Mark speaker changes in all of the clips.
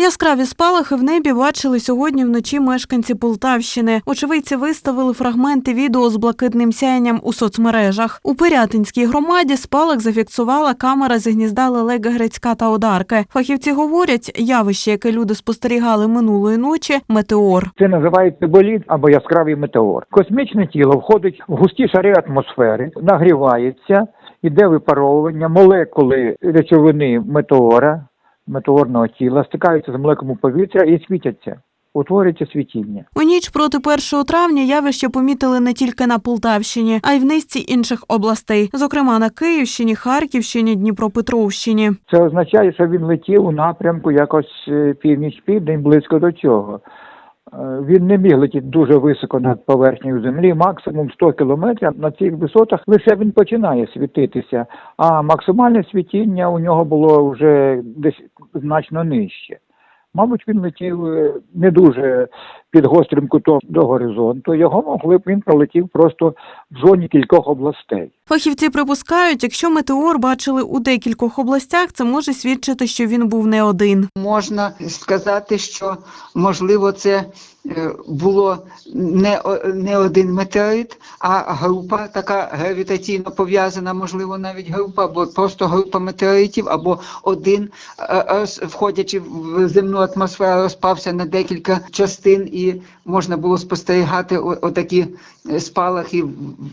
Speaker 1: Яскраві спалахи в небі бачили сьогодні вночі мешканці Полтавщини. Очевидці виставили фрагменти відео з блакитним сяєнням у соцмережах. У Пирятинській громаді спалах зафіксувала камера зі гнізда лелеги Грицька та Одарки. Фахівці говорять, явище, яке люди спостерігали минулої ночі метеор.
Speaker 2: Це називається болід або яскравий метеор. Космічне тіло входить в густі шари атмосфери, нагрівається, іде випаровування, молекули речовини метеора, метеорного тіла стикаються з молекулами повітря і світяться. Утворюється світіння.
Speaker 1: У ніч проти 1 травня явище помітили не тільки на Полтавщині, а й в низці інших областей, зокрема на Київщині, Харківщині, Дніпропетровщині.
Speaker 2: Це означає, що він летів у напрямку якось е, північ-південь близько до цього. Е, Він не міг летіти дуже високо над поверхнею землі, максимум 100 кілометрів. На цих висотах лише він починає світитися, а максимальне світіння у нього було вже десь значно нижче. Мабуть, він летів е, не дуже під гострим кутом до горизонту. Його могли б він пролетів просто в зоні кількох областей.
Speaker 1: Фахівці припускають, якщо метеор бачили у декількох областях, це може свідчити, що він був не один.
Speaker 3: Можна сказати, що можливо це е, було не, не один метеорит, а група така гравітаційно пов'язана, можливо, навіть група, або просто група метеоритів, або один, е, е, входячи в земну атмосферу, розпався на декілька частин, і можна було спостерігати отакі е, спалахи,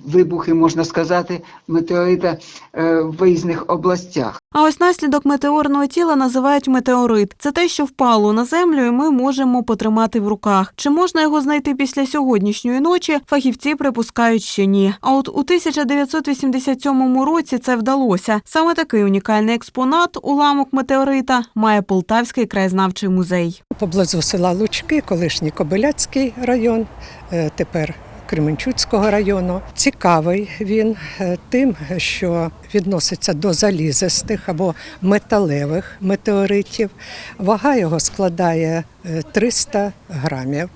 Speaker 3: вибухи, можна сказати, метеорита е, в різних областях.
Speaker 1: А ось наслідок метеорного тіла називають метеорит. Це те, що впало на землю, і ми можемо потримати в руках. Чи можна його знайти після сьогоднішньої ночі? Фахівці припускають, що ні. А от у 1987 році це вдалося. Саме такий унікальний експонат, уламок метеорита, має Полтавський краєзнавчий музей.
Speaker 4: поблизу села Лучки, колишній Кобиляцький район, е, тепер Кременчуцького району. Цікавий він е, тим, що відноситься до залізистих або металевих метеоритів. Вага його складає е, 300 грамів.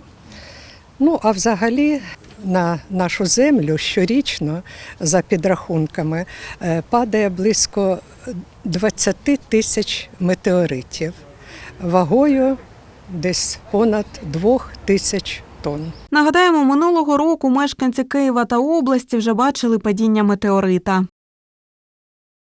Speaker 4: Ну, а взагалі на нашу землю щорічно, за підрахунками, е, падає близько 20 тисяч метеоритів вагою десь понад двох тисяч тонн.
Speaker 1: Нагадаємо, минулого року мешканці Києва та області вже бачили падіння метеорита.